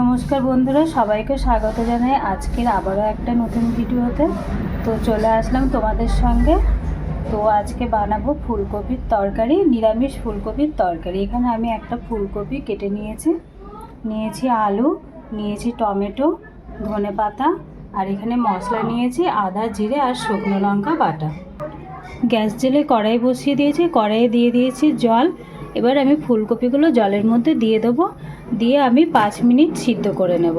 নমস্কার বন্ধুরা, সবাইকে স্বাগত জানাই। আজকের আবারও একটা নতুন ভিডিওতে। তো চলে আসলাম তোমাদের সঙ্গে। তো আজকে বানাবো ফুলকপির তরকারি, নিরামিষ ফুলকপির তরকারি। এখানে আমি একটা ফুলকপি কেটে নিয়েছি। নিয়েছি আলু, নিয়েছি টমেটো, ধনে পাতা, আর এখানে মশলা নিয়েছি আদা, জিরে আর শুকনো লঙ্কা বাটা। গ্যাস জেলে কড়াই বসিয়ে দিয়েছি। কড়াইয়ে দিয়ে দিয়েছি জল। এবার আমি ফুলকপিগুলো জলের মধ্যে দিয়ে দেবো, দিয়ে আমি পাঁচ মিনিট সিদ্ধ করে নেব।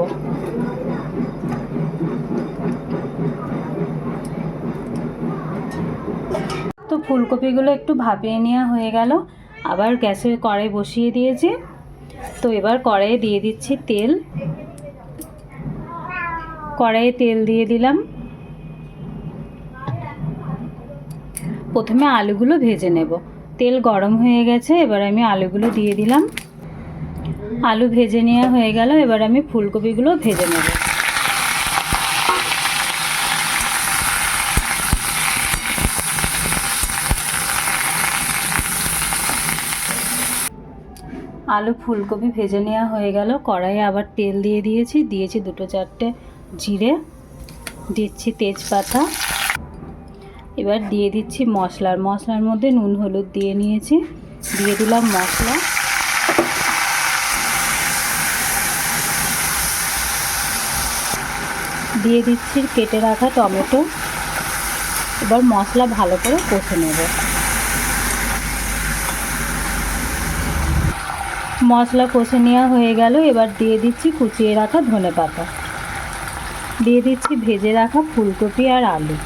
তো ফুলকপিগুলো একটু ভাপিয়ে নেওয়া হয়ে গেল। আবার গ্যাসে কড়াই বসিয়ে দিয়েছি। তো এবার কড়াইয়ে দিয়ে দিচ্ছি তেল। কড়াইয়ে তেল দিয়ে দিলাম। প্রথমে আলুগুলো ভেজে নেব। তেল গরম হয়ে গেছে, এবার আমি আলুগুলো দিয়ে দিলাম। আলু ভেজে নেওয়া হয়ে গেল, এবার আমি ফুলকপিগুলো ভেজে নেব। আলু ফুলকপি ভেজে নেওয়া হয়ে গেল, কড়াইয়ে আবার তেল দিয়ে দিয়েছি দিয়েছি দুটো চারটে জিরে, দিচ্ছি তেজপাতা। এবার দিয়ে দিচ্ছি মশলার মশলার মধ্যে নুন, হলুদ দিয়ে নিয়েছি। দিয়ে দিলাম মশলা। দিয়ে দিচ্ছি কেটে রাখা টমেটো। এবার মশলা ভালো করে কষে নেব। মশলা কষে নেওয়া হয়ে গেল। এবার দিয়ে দিচ্ছি কুচিয়ে রাখা ধনে পাতা দিয়ে দিচ্ছি ভেজে রাখা ফুলকপি আর আলু।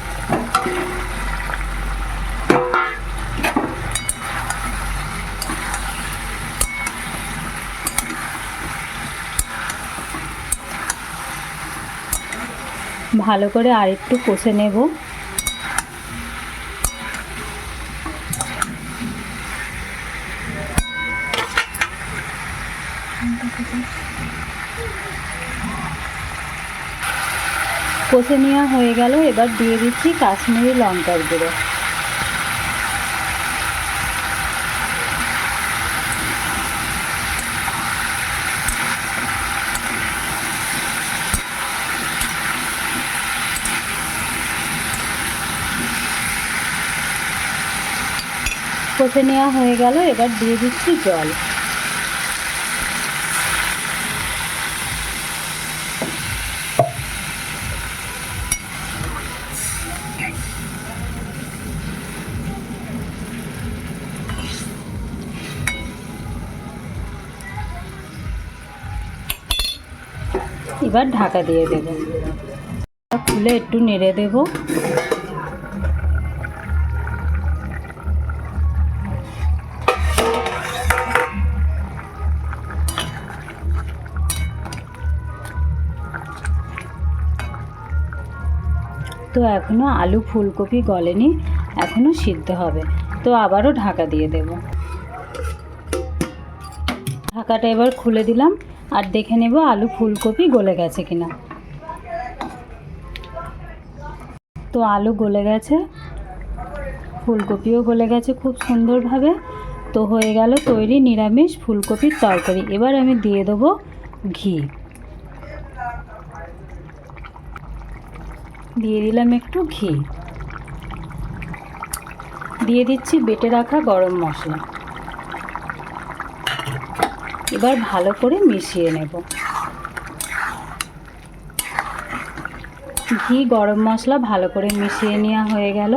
ভালো করে আরেকটু কষে নেব। কষে নেওয়া হয়ে গেল। এবার দিয়ে দিচ্ছি কাশ্মীরি লঙ্কার গুঁড়ো। কষে নেওয়া হয়ে গেল, এবার দিয়ে দিচ্ছি জল। এবার ঢাকা দিয়ে দেব। খুলে একটু নেড়ে দেব। তো এখনও আলু ফুলকপি গলেনি এখনও সিদ্ধ হবে। তো আবারও ঢাকা দিয়ে দেব। ঢাকাটা এবার খুলে দিলাম আর দেখে নেব আলু ফুলকপি গলে গেছে কিনা। তো আলু গলে গেছে, ফুলকপিও গলে গেছে খুব সুন্দরভাবে। তো হয়ে গেল তৈরি নিরামিষ ফুলকপির তরকারি। এবার আমি দিয়ে দেবো ঘি। দিয়ে দিলাম একটু ঘি। দিয়ে দিচ্ছি বেটে রাখা গরম মশলা। এবার ভালো করে মিশিয়ে নেব। ঘি গরম মশলা ভালো করে মিশিয়ে নেওয়া হয়ে গেল।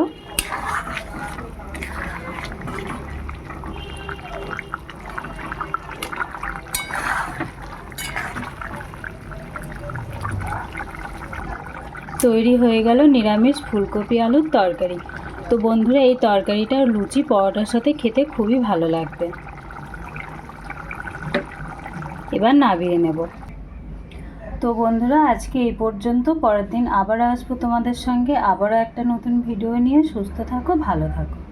তৈরি হয়ে গেল নিরামিষ ফুলকপি আলুর তরকারি। তো বন্ধুরা, এই তরকারিটা লুচি, পরোটার সাথে খেতে খুবই ভালো লাগবে। এবার নাবিয়ে নেব। তো বন্ধুরা, আজকে এই পর্যন্ত। পরের দিন আবার আসব তোমাদের সঙ্গে। আবারও একটা নতুন ভিডিও নিয়ে। সুস্থ থাকো, ভালো থাকো।